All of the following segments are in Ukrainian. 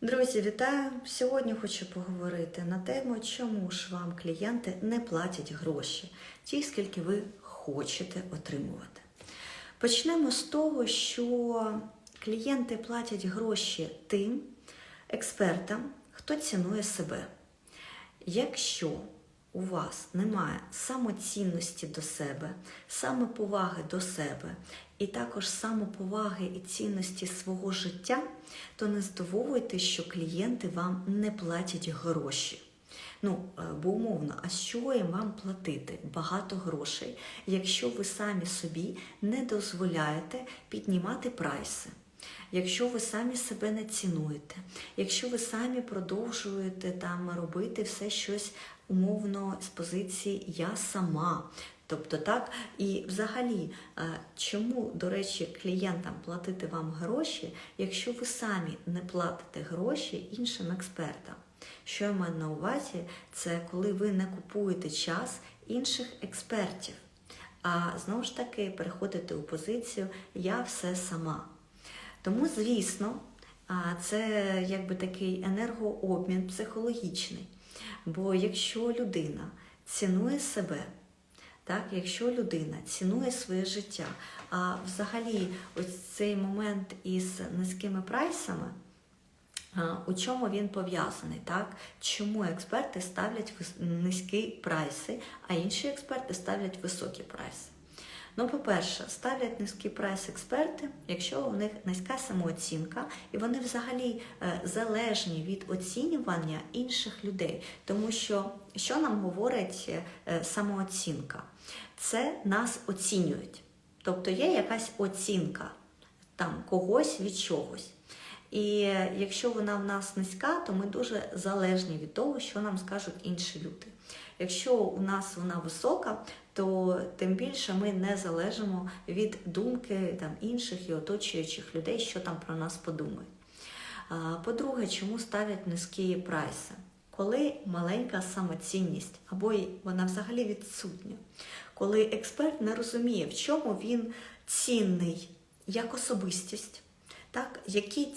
Друзі, вітаю! Сьогодні хочу поговорити на тему, чому ж вам клієнти не платять гроші, ті, скільки ви хочете отримувати. Почнемо з того, що клієнти платять гроші тим експертам, хто цінує себе. Якщо у вас немає самоцінності до себе, самоповаги до себе, і також самоповаги і цінності свого життя, то не здивовуйте, що клієнти вам не платять гроші. Ну, е, бо умовно, а чого їм вам платити багато грошей, якщо ви самі собі не дозволяєте піднімати прайси? Якщо ви самі себе не цінуєте, якщо ви самі продовжуєте там робити все щось умовно з позиції я сама. Тобто так, і взагалі, е, чому, до речі, клієнтам платити вам гроші, якщо ви самі не платите гроші іншим експертам? Що я маю на увазі, це коли ви не купуєте час інших експертів, а знову ж таки переходите у позицію Я все сама. Тому, звісно, це якби такий енергообмін психологічний. Бо якщо людина цінує себе, так, якщо людина цінує своє життя, а взагалі ось цей момент із низькими прайсами, у чому він пов'язаний? так? Чому експерти ставлять низькі прайси, а інші експерти ставлять високі прайси? Ну, по-перше, ставлять низький прайс експерти, якщо у них низька самооцінка, і вони взагалі е, залежні від оцінювання інших людей. Тому що що нам говорить е, самооцінка? Це нас оцінюють. Тобто є якась оцінка там когось від чогось. І якщо вона в нас низька, то ми дуже залежні від того, що нам скажуть інші люди. Якщо у нас вона висока, то тим більше ми не залежимо від думки там, інших і оточуючих людей, що там про нас подумають. По-друге, чому ставлять низькі прайси? Коли маленька самоцінність, або вона взагалі відсутня, коли експерт не розуміє, в чому він цінний як особистість, так, які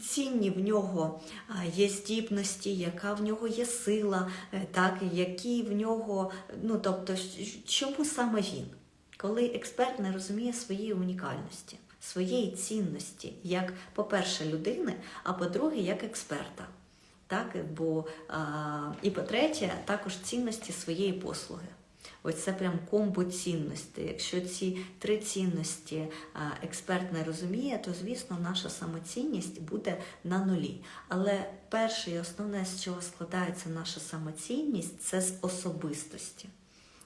цінні в нього є здібності, яка в нього є сила, е, так, які в нього, ну тобто, чому саме він? Коли експерт не розуміє своєї унікальності, своєї цінності, як, по-перше, людини, а по-друге, як експерта. Так, бо, а, і по-третє, також цінності своєї послуги. Ось це прям комбо цінностей. Якщо ці три цінності експерт не розуміє, то звісно наша самоцінність буде на нулі. Але перше і основне, з чого складається наша самоцінність, це з особистості.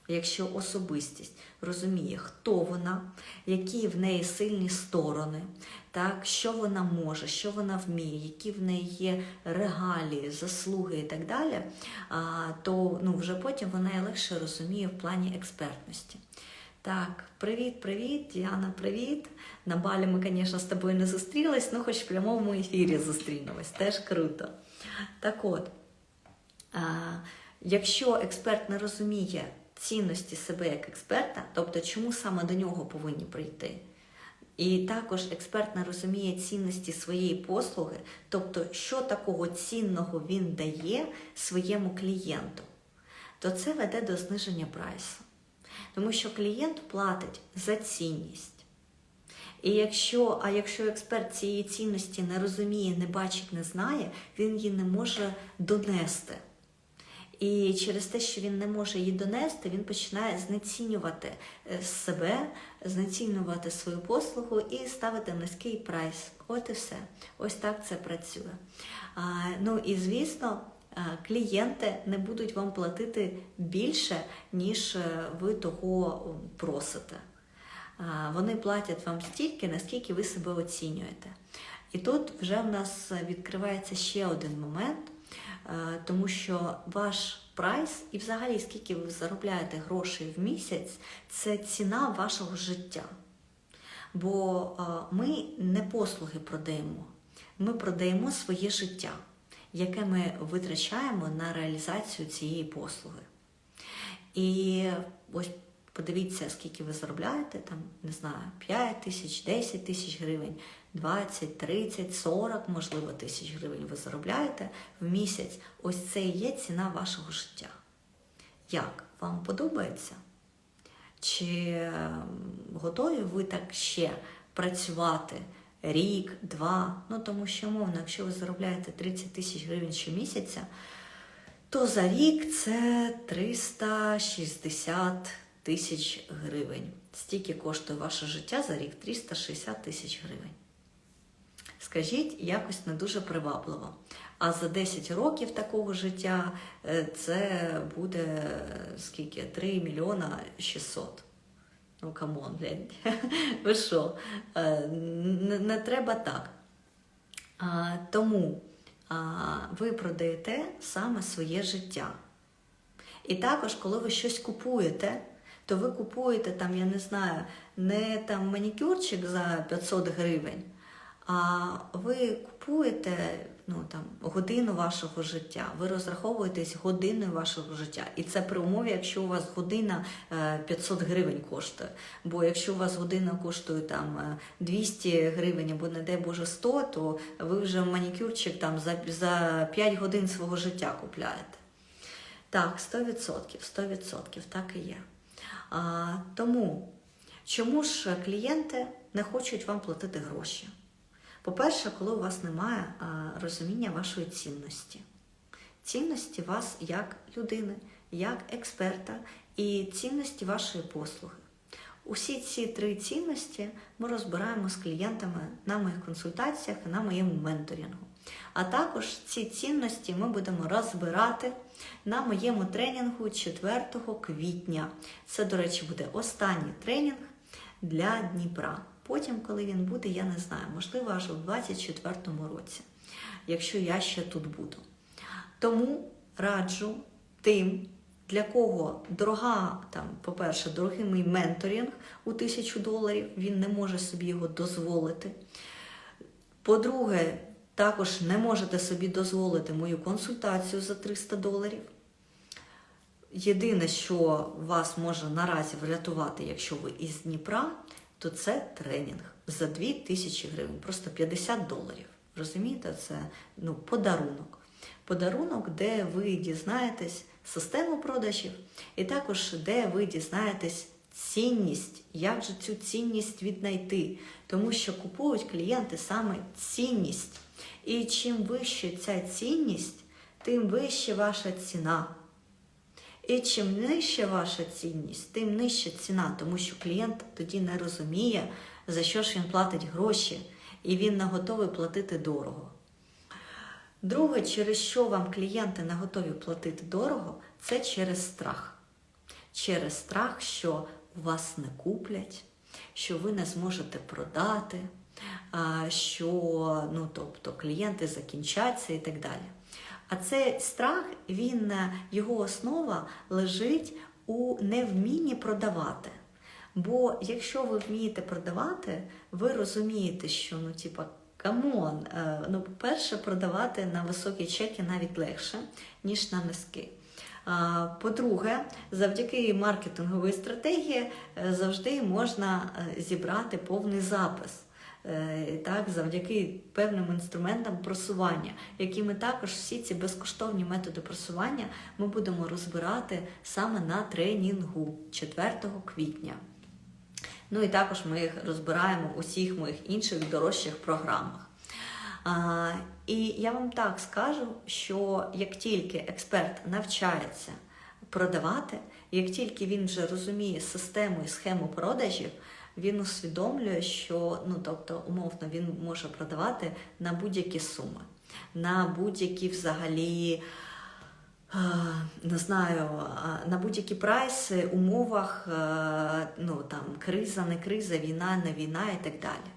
Якщо особистість розуміє, хто вона, які в неї сильні сторони, так, що вона може, що вона вміє, які в неї є регалії, заслуги і так далі, то ну, вже потім вона і легше розуміє в плані експертності. Так, привіт, привіт, Діана, привіт. На балі ми, звісно, з тобою не зустрілись, ну хоч в прямому ефірі зустрінемось, теж круто. Так от, якщо експерт не розуміє цінності себе як експерта, тобто чому саме до нього повинні прийти, і також експерт не розуміє цінності своєї послуги, тобто, що такого цінного він дає своєму клієнту, то це веде до зниження прайсу. Тому що клієнт платить за цінність. І якщо, а якщо експерт цієї цінності не розуміє, не бачить, не знає, він її не може донести. І через те, що він не може її донести, він починає знецінювати е, себе, знецінювати свою послугу і ставити низький прайс. От і все. Ось так це працює. А, ну і звісно, клієнти не будуть вам платити більше, ніж е, ви того просите. Вони платять вам стільки, наскільки ви себе оцінюєте. І тут вже в нас відкривається ще один момент. Е, тому що ваш прайс і взагалі скільки ви заробляєте грошей в місяць, це ціна вашого життя. Бо е, ми не послуги продаємо, ми продаємо своє життя, яке ми витрачаємо на реалізацію цієї послуги. І ось подивіться, скільки ви заробляєте, там, не знаю, 5 тисяч, 10 тисяч гривень. 20, 30, 40, можливо, тисяч гривень ви заробляєте в місяць. Ось це і є ціна вашого життя. Як вам подобається? Чи готові ви так ще працювати рік, два? Ну тому що, мовно, якщо ви заробляєте 30 тисяч гривень щомісяця, то за рік це 360 тисяч гривень. Стільки коштує ваше життя за рік 360 тисяч гривень. Скажіть, якось не дуже привабливо. А за 10 років такого життя е, це буде скільки? 3 мільйона 600. Ну, камон, блядь. Ви що? Не, не треба так. А, тому а, ви продаєте саме своє життя. І також, коли ви щось купуєте, то ви купуєте там, я не знаю, не там манікюрчик за 500 гривень, а ви купуєте ну, там, годину вашого життя. Ви розраховуєтесь годиною вашого життя. І це при умові, якщо у вас година е, 500 гривень коштує. Бо якщо у вас година коштує там е, 200 гривень або, не дай Боже, 100, то ви вже манікюрчик там за, за 5 годин свого життя купляєте. Так, 100%, 100%, так і є. А, тому, чому ж клієнти не хочуть вам платити гроші? По-перше, коли у вас немає розуміння вашої цінності, цінності вас як людини, як експерта і цінності вашої послуги. Усі ці три цінності ми розбираємо з клієнтами на моїх консультаціях і на моєму менторінгу. А також ці цінності ми будемо розбирати на моєму тренінгу 4 квітня. Це, до речі, буде останній тренінг для Дніпра. Потім, коли він буде, я не знаю, можливо, аж у 2024 році, якщо я ще тут буду. Тому раджу тим, для кого дорога, там, по-перше, дорогий мій менторинг у тисячу доларів, він не може собі його дозволити. По-друге, також не можете собі дозволити мою консультацію за 300 доларів. Єдине, що вас може наразі врятувати, якщо ви із Дніпра, то це тренінг за 2000 гривень, просто 50 доларів. Розумієте, це ну, подарунок. Подарунок, де ви дізнаєтесь систему продажів, і також де ви дізнаєтесь цінність, як же цю цінність віднайти. Тому що купують клієнти саме цінність. І чим вища ця цінність, тим вища ваша ціна. І чим нижча ваша цінність, тим нижча ціна, тому що клієнт тоді не розуміє, за що ж він платить гроші, і він не готовий платити дорого. Друге, через що вам клієнти не готові платити дорого, це через страх. Через страх, що вас не куплять, що ви не зможете продати, що ну, тобто, клієнти закінчаться і так далі. А цей страх, він, його основа лежить у невмінні продавати. Бо якщо ви вмієте продавати, ви розумієте, що ну, типа, камон, ну, по-перше, продавати на високі чеки навіть легше, ніж на низькі. По-друге, завдяки маркетинговій стратегії завжди можна зібрати повний запис. Так, завдяки певним інструментам просування, які ми також всі ці безкоштовні методи просування ми будемо розбирати саме на тренінгу 4 квітня. Ну і також ми їх розбираємо у всіх моїх інших дорожчих програмах. А, І я вам так скажу, що як тільки експерт навчається продавати, як тільки він вже розуміє систему і схему продажів, він усвідомлює, що ну, тобто, умовно, він може продавати на будь-які суми, на будь-які взагалі. Не знаю, на будь-які прайси, умовах, ну там криза, не криза, війна, не війна і так далі.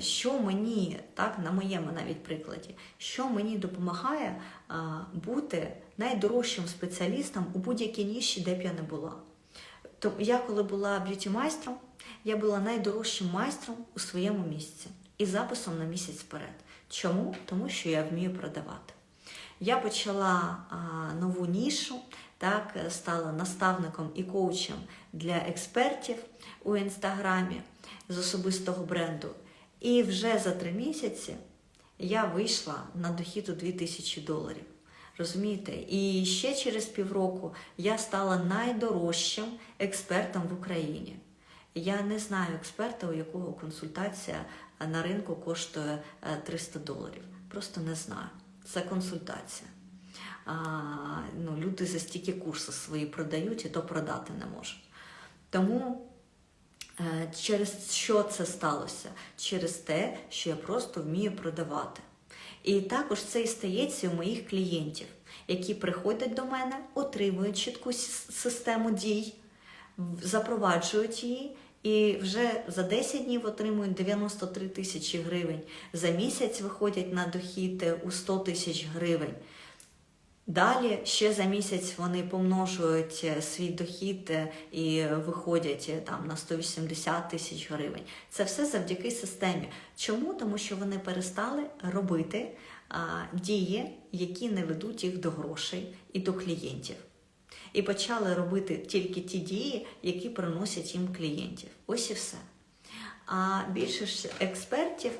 Що мені, так, на моєму навіть прикладі, що мені допомагає бути найдорожчим спеціалістом у будь-якій ніші, де б я не була. То я, коли була б'юті-майстром, я була найдорожчим майстром у своєму місці і записом на місяць вперед. Чому? Тому що я вмію продавати. Я почала а, нову нішу, так, стала наставником і коучем для експертів у інстаграмі з особистого бренду. І вже за три місяці я вийшла на дохід у 2000 доларів. Розумієте? І ще через півроку я стала найдорожчим експертом в Україні. Я не знаю експерта, у якого консультація на ринку коштує е, 300 доларів. Просто не знаю. Це консультація. А, ну, люди за стільки курси свої продають і то продати не можуть. Тому е, через що це сталося? Через те, що я просто вмію продавати. І також це і стається у моїх клієнтів, які приходять до мене, отримують чітку систему дій, запроваджують її. І вже за 10 днів отримують 93 тисячі гривень. За місяць виходять на дохід е, у 100 тисяч гривень. Далі ще за місяць вони помножують е, свій дохід е, і виходять е, там на 180 тисяч гривень. Це все завдяки системі. Чому? Тому що вони перестали робити а, дії, які не ведуть їх до грошей і до клієнтів. І почали робити тільки ті дії, які приносять їм клієнтів. Ось і все. А більше експертів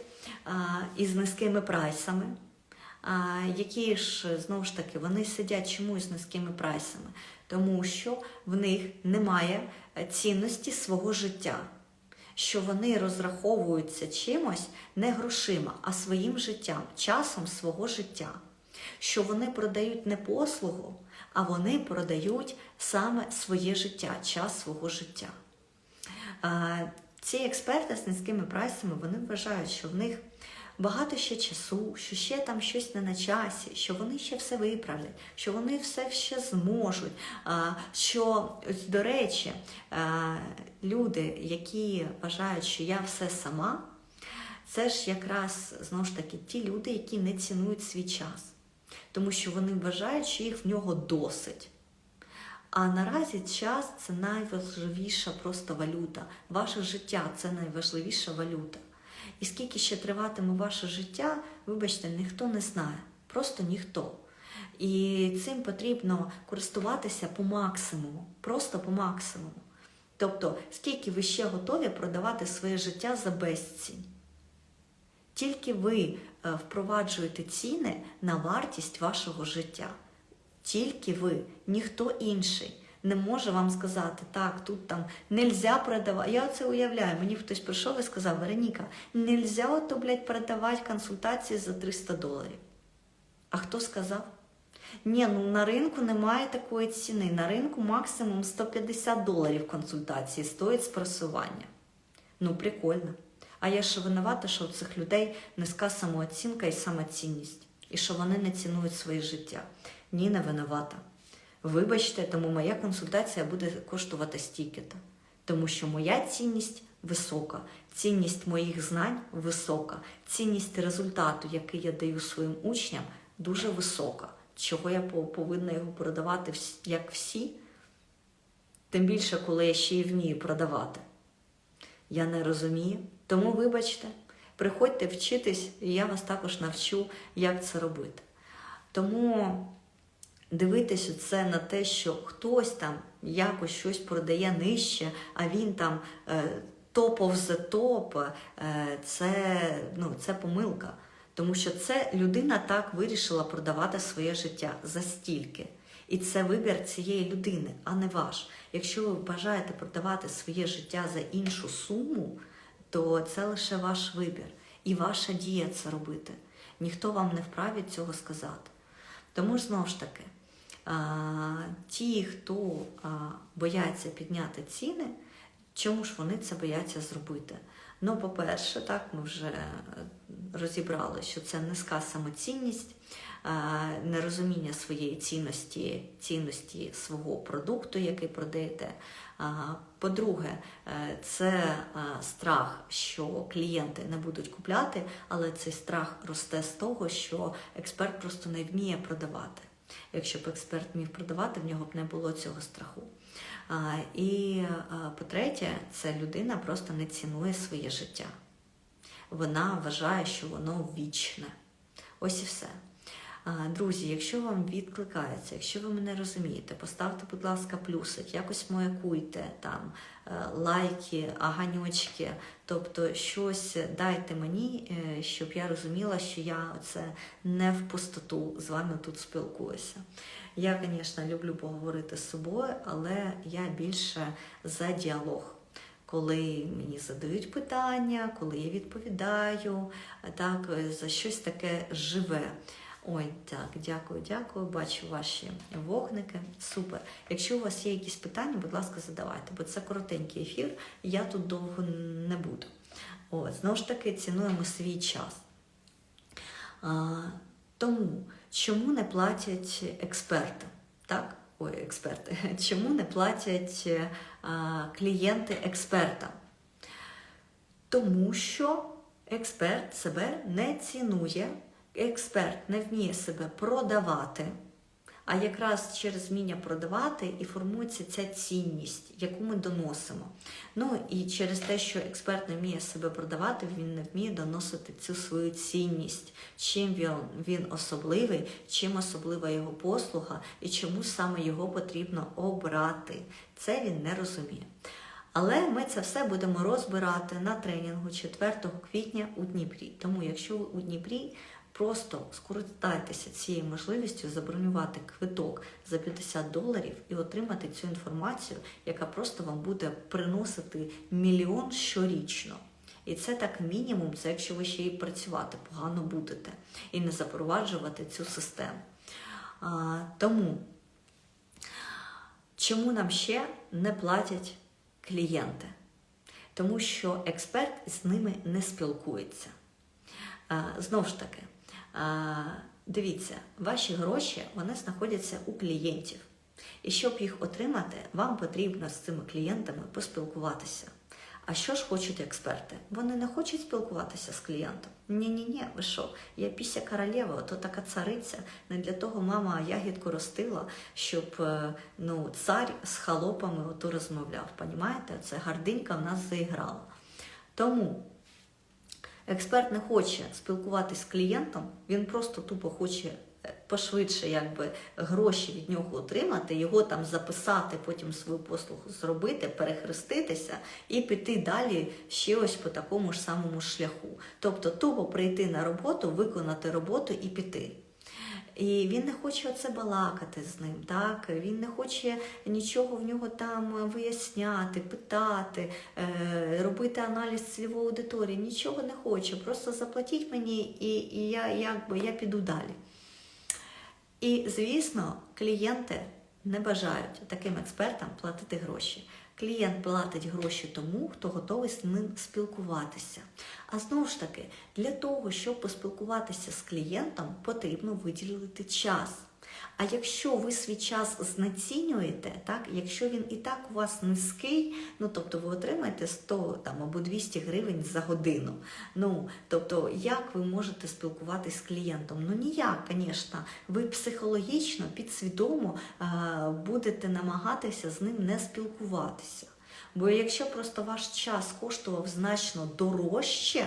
а, із низькими прайсами, які ж знову ж таки вони сидять чомусь низькими прайсами, тому що в них немає цінності свого життя, що вони розраховуються чимось не грошима, а своїм життям, часом свого життя, що вони продають не послугу, а вони продають саме своє життя, час свого життя. Ці експерти з низькими прайсами вони вважають, що в них багато ще часу, що ще там щось не на часі, що вони ще все виправлять, що вони все ще зможуть. Що, до речі, люди, які вважають, що я все сама, це ж якраз знову ж таки ті люди, які не цінують свій час, тому що вони вважають, що їх в нього досить. А наразі час це найважливіша просто валюта. Ваше життя це найважливіша валюта. І скільки ще триватиме ваше життя, вибачте, ніхто не знає. Просто ніхто. І цим потрібно користуватися по максимуму, просто по максимуму. Тобто, скільки ви ще готові продавати своє життя за безцінь. Тільки ви е, впроваджуєте ціни на вартість вашого життя. Тільки ви, ніхто інший не може вам сказати, так, тут там нельзя продавати. Я це уявляю, мені хтось прийшов і сказав, Вероніка, нельзя ото, блядь, продавати консультації за 300 доларів. А хто сказав? Ні, ну на ринку немає такої ціни. На ринку максимум 150 доларів консультації стоїть спросування. Ну, прикольно. А я ще винувата, що у цих людей низька самооцінка і самоцінність, і що вони не цінують своє життя. Ні, не винувата. Вибачте, тому моя консультація буде коштувати стільки-то. Тому що моя цінність висока, цінність моїх знань висока, цінність результату, який я даю своїм учням, дуже висока. Чого я повинна його продавати як всі? Тим більше, коли я ще й вмію продавати. Я не розумію. Тому, вибачте, приходьте вчитись, і я вас також навчу, як це робити. Тому дивитися це на те, що хтось там якось щось продає нижче, а він там топов за топ, це, ну, це помилка. Тому що це людина так вирішила продавати своє життя за стільки. І це вибір цієї людини, а не ваш. Якщо ви бажаєте продавати своє життя за іншу суму, то це лише ваш вибір. І ваша дія це робити. Ніхто вам не вправі цього сказати. Тому ж знову ж таки, ті, хто бояться підняти ціни, чому ж вони це бояться зробити? Ну, по-перше, так, ми вже розібрали, що це низька самоцінність, нерозуміння своєї цінності, цінності свого продукту, який продаєте. По-друге, це страх, що клієнти не будуть купляти, але цей страх росте з того, що експерт просто не вміє продавати. Якщо б експерт міг продавати, в нього б не було цього страху. І по-третє, це людина просто не цінує своє життя. Вона вважає, що воно вічне. Ось і все. Друзі, якщо вам відкликається, якщо ви мене розумієте, поставте, будь ласка, плюсик, якось маякуйте там е, лайки, аганьочки, тобто щось дайте мені, е, щоб я розуміла, що я це не в пустоту з вами тут спілкуюся. Я, звісно, люблю поговорити з собою, але я більше за діалог. Коли мені задають питання, коли я відповідаю, так, за щось таке живе. Ой, так, дякую, дякую. Бачу ваші вогники. Супер. Якщо у вас є якісь питання, будь ласка, задавайте, бо це коротенький ефір, я тут довго не буду. От, знову ж таки, цінуємо свій час. А, тому чому не платять експерти? Так? Ой, експерти. Чому не платять а, клієнти експертам? Тому що експерт себе не цінує, експерт не вміє себе продавати. А якраз через вміння продавати і формується ця цінність, яку ми доносимо. Ну і через те, що експерт не вміє себе продавати, він не вміє доносити цю свою цінність, чим він, він особливий, чим особлива його послуга і чому саме його потрібно обрати. Це він не розуміє. Але ми це все будемо розбирати на тренінгу 4 квітня у Дніпрі. Тому, якщо ви у Дніпрі, Просто скористайтеся цією можливістю забронювати квиток за 50 доларів і отримати цю інформацію, яка просто вам буде приносити мільйон щорічно. І це так мінімум, це якщо ви ще й працювати погано будете і не запроваджувати цю систему. А, Тому, чому нам ще не платять клієнти? Тому що експерт з ними не спілкується. Знову ж таки. Дивіться, ваші гроші вони знаходяться у клієнтів. І щоб їх отримати, вам потрібно з цими клієнтами поспілкуватися. А що ж хочуть експерти? Вони не хочуть спілкуватися з клієнтом. Ні-ні-ні, ви що? Я після королева, то така цариця. Не для того мама ягідку ростила, щоб е, ну, цар з халопами ото розмовляв. Понімаєте? Це гардинька в нас заіграла. Тому Експерт не хоче спілкуватись з клієнтом, він просто тупо хоче е, пошвидше якби, гроші від нього отримати, його там записати, потім свою послугу зробити, перехреститися і піти далі ще ось по такому ж самому шляху. Тобто тупо прийти на роботу, виконати роботу і піти. І він не хоче оце балакати з ним, так? Він не хоче нічого в нього там виясняти, питати, е, робити аналіз цільової аудиторії, нічого не хоче. Просто заплатіть мені, і і я, якби, я піду далі. І, звісно, клієнти не бажають таким експертам платити гроші. Клієнт платить гроші тому, хто готовий з ним спілкуватися. А знову ж таки, для того, щоб поспілкуватися з клієнтом, потрібно виділити час. А якщо ви свій час знецінюєте, так, якщо він і так у вас низький, ну тобто ви отримаєте 100 там, або 200 гривень за годину. Ну, тобто, як ви можете спілкуватися з клієнтом? Ну ніяк, звісно, ви психологічно, підсвідомо будете намагатися з ним не спілкуватися. Бо якщо просто ваш час коштував значно дорожче,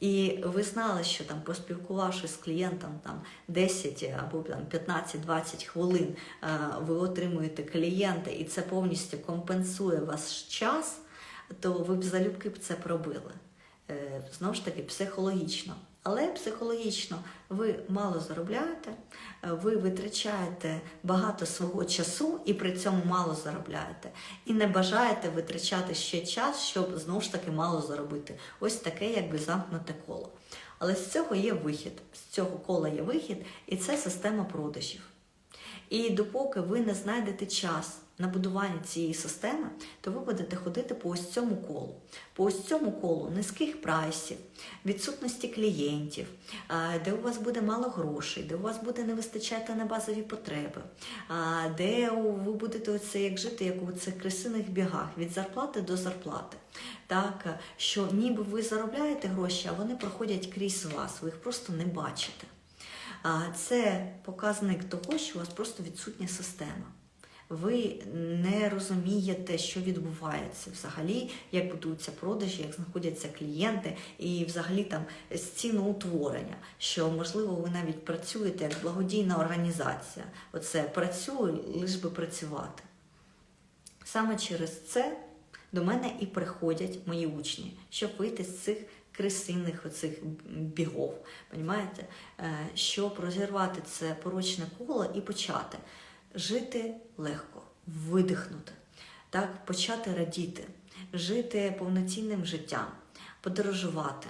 і ви знали, що там, поспілкувавшись з клієнтом там 10 або там 15-20 хвилин, ви отримуєте клієнта, і це повністю компенсує ваш час, то ви б залюбки б це пробили. Е, знову ж таки, психологічно. Але психологічно ви мало заробляєте, е, ви витрачаєте багато свого часу і при цьому мало заробляєте. І не бажаєте витрачати ще час, щоб знову ж таки мало заробити. Ось таке, якби замкнуте коло. Але з цього є вихід, з цього кола є вихід, і це система продажів. І допоки ви не знайдете час на будування цієї системи, то ви будете ходити по ось цьому колу. По ось цьому колу низьких прайсів, відсутності клієнтів, де у вас буде мало грошей, де у вас буде не вистачати на базові потреби, де ви будете оце як жити, як у цих крисиних бігах від зарплати до зарплати. Так, що ніби ви заробляєте гроші, а вони проходять крізь вас, ви їх просто не бачите. Це показник того, що у вас просто відсутня система. Ви не розумієте, що відбувається взагалі, як будуються продажі, як знаходяться клієнти, і взагалі там з ціноутворення, що можливо ви навіть працюєте як благодійна організація. Оце працюю, лиш би працювати. Саме через це до мене і приходять мої учні, щоб вийти з цих крисинних оцих бігов? Е, щоб розірвати це порочне коло і почати жити легко, видихнути, так, почати радіти, жити повноцінним життям, подорожувати,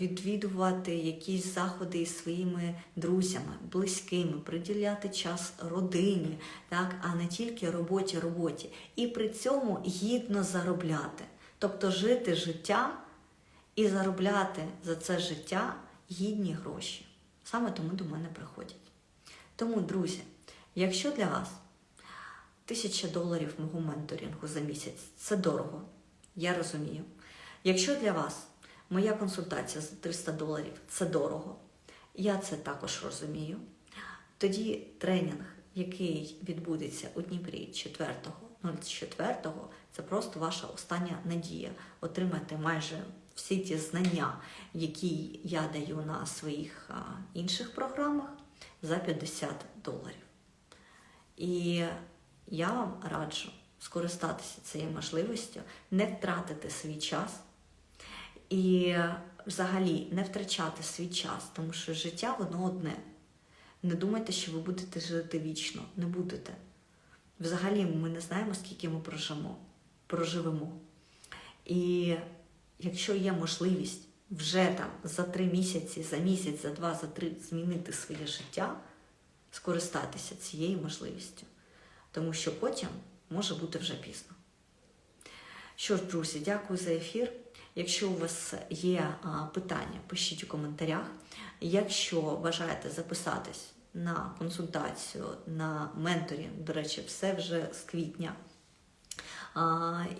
відвідувати якісь заходи із своїми друзями, близькими, приділяти час родині, так, а не тільки роботі, роботі. І при цьому гідно заробляти. Тобто жити життя і заробляти за це життя гідні гроші. Саме тому до мене приходять. Тому, друзі, якщо для вас тисяча доларів мого менторінгу за місяць це дорого, я розумію. Якщо для вас моя консультація за 300 доларів це дорого, я це також розумію. Тоді тренінг, який відбудеться у Дніпрі 4.04, це просто ваша остання надія отримати майже всі ті знання, які я даю на своїх інших програмах за 50 доларів. І я вам раджу скористатися цією можливістю, не втратити свій час і взагалі не втрачати свій час, тому що життя воно одне. Не думайте, що ви будете жити вічно, не будете. Взагалі, ми не знаємо, скільки ми прожимо, проживемо. І якщо є можливість вже там за три місяці, за місяць, за два, за три змінити своє життя, скористатися цією можливістю. Тому що потім може бути вже пізно. Що ж, друзі, дякую за ефір. Якщо у вас є питання, пишіть у коментарях. Якщо бажаєте записатись на консультацію, на менторі, до речі, все вже з квітня.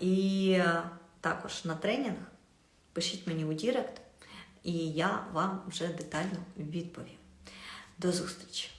І також на тренінг, пишіть мені у Дірект, і я вам вже детально відповім. До зустрічі!